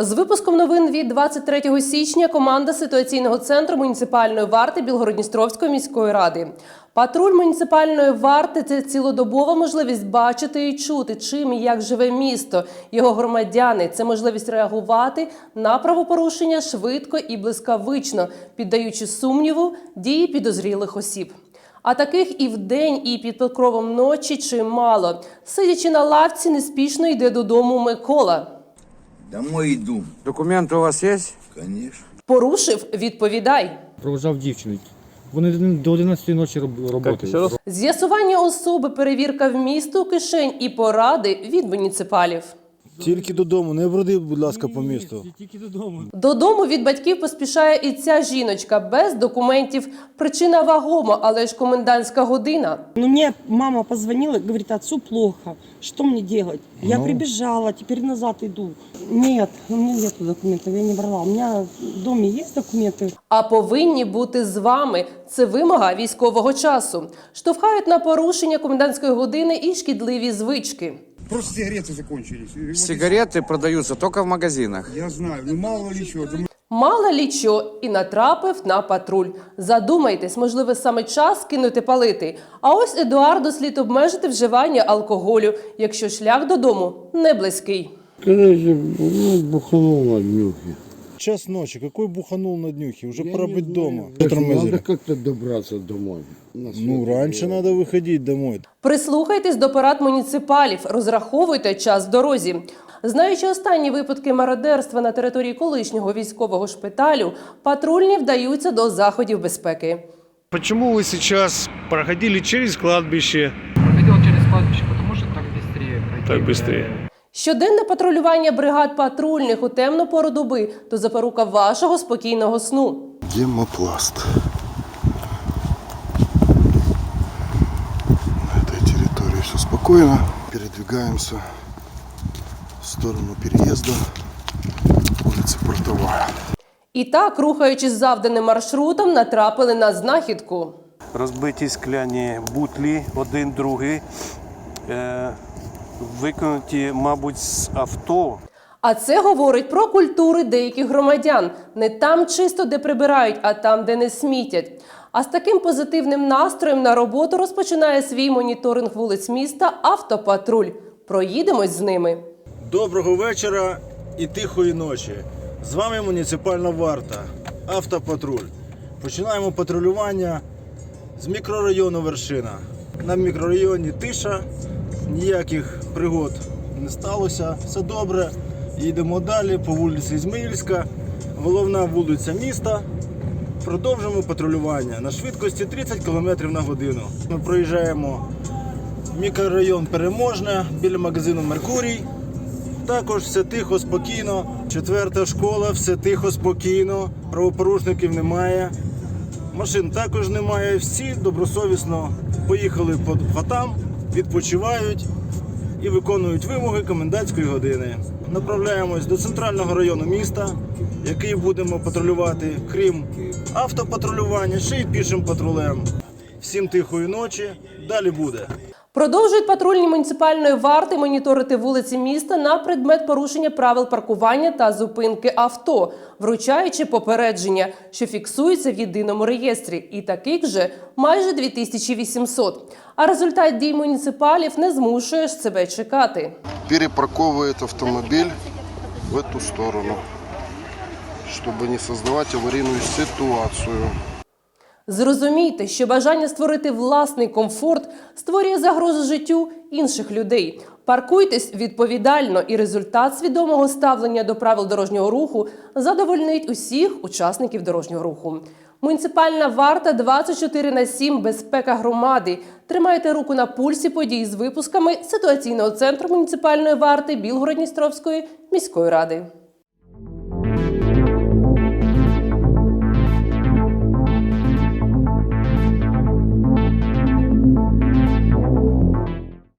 З випуском новин від 23 січня команда ситуаційного центру муніципальної варти Білгородністровської міської ради. Патруль муніципальної варти це цілодобова можливість бачити і чути, чим і як живе місто, його громадяни. Це можливість реагувати на правопорушення швидко і блискавично, піддаючи сумніву дії підозрілих осіб. А таких і вдень, і під покровом ночі чимало. Сидячи на лавці, неспішно йде додому Микола. Домой йду. Документи у вас є? Звісно. Порушив, відповідай. Провожав дівчину. Вони до 11 ночі роб- роботи. З'ясування особи, перевірка в місту, кишень і поради від муніципалів. Тільки додому, не броди, будь ласка, по місту. Тільки додому. Додому від батьків поспішає і ця жіночка без документів. Причина вагома, але ж комендантська година. Ну, мне мама позвонила, говорит, отцу плохо. Что мне делать? Я Ну. прибежала, теперь назад иду. Нет, у меня нет документов, я не брала. У меня в доме есть документы. А повинні бути з вами. Це вимога військового часу. Штовхають на порушення комендантської години і шкідливі звички. Просто сигареты закончились. И вот Сигареты продаются только в магазинах. Я знаю, ну мало ли чего. Думаю, Мало лі що і натрапив на патруль. Задумайтесь, можливо, саме час кинути палити. А ось Едуарду слід обмежити вживання алкоголю, якщо шлях додому не близький. Короче, ну, буханул на днюхе. Час ночи, какой буханул на днюхе? Уже Я пора не быть знаю. дома. Так Тормозили. Надо как-то добраться домой. На Ну, свет раньше Божий. надо выходить домой. Прислухайтесь до порад муніципалів, розраховуйте час в дорозі. Знаючи останні випадки мародерства на території колишнього військового шпиталю, патрульні вдаються до заходів безпеки. Почему вы сейчас проходили через кладбище? Проходил через кладбище, потому что так быстрее пройти. Так быстрее. Щоденне патрулювання бригад патрульних у темну пору доби – то запорука вашого спокійного сну. Гемопласт. На этой территории все спокойно. Передвигаемся в сторону переезда. Улица Портовая. І так, рухаючись завданим маршрутом, натрапили на знахідку. Розбиті скляні бутлі, один другий, викинуті, мабуть, з авто. А це говорить про культури деяких громадян. Не там чисто, де прибирають, а там, де не смітять. А з таким позитивним настроєм на роботу розпочинає свій моніторинг вулиць міста автопатруль. Проїдемось з ними. Доброго вечора і тихої ночі. З вами муніципальна варта, автопатруль. Починаємо патрулювання з мікрорайону Вершина. На мікрорайоні тиша, ніяких пригод не сталося. Все добре. Їдемо далі по вулиці Ізмаїльська, головна вулиця міста. Продовжуємо патрулювання на швидкості 30 км на годину. Ми проїжджаємо мікрорайон Переможне біля магазину Меркурій. Також все тихо, спокійно. Четверта школа, все тихо, спокійно. Правопорушників немає. Машин також немає. Всі добросовісно поїхали по хатам, відпочивають і виконують вимоги комендантської години. Направляємось до центрального району міста, який будемо патрулювати, крім автопатрулювання, ще й пішим патрулем. Всім тихої ночі. Далі буде. Продовжують патрульні муніципальної варти моніторити вулиці міста на предмет порушення правил паркування та зупинки авто, вручаючи попередження, що фіксуються в єдиному реєстрі, і таких же майже 2800. А результат дій муніципалів не змушує себе чекати. Перепарковывает автомобиль в эту сторону, чтобы не создавать аварийную ситуацию. Зрозумійте, що бажання створити власний комфорт створює загрозу життю інших людей. Паркуйтесь відповідально, і результат свідомого ставлення до правил дорожнього руху задовольнить усіх учасників дорожнього руху. Муніципальна варта 24 на 7 безпека громади. Тримайте руку на пульсі подій з випусками ситуаційного центру муніципальної варти Білгородністровської міської ради.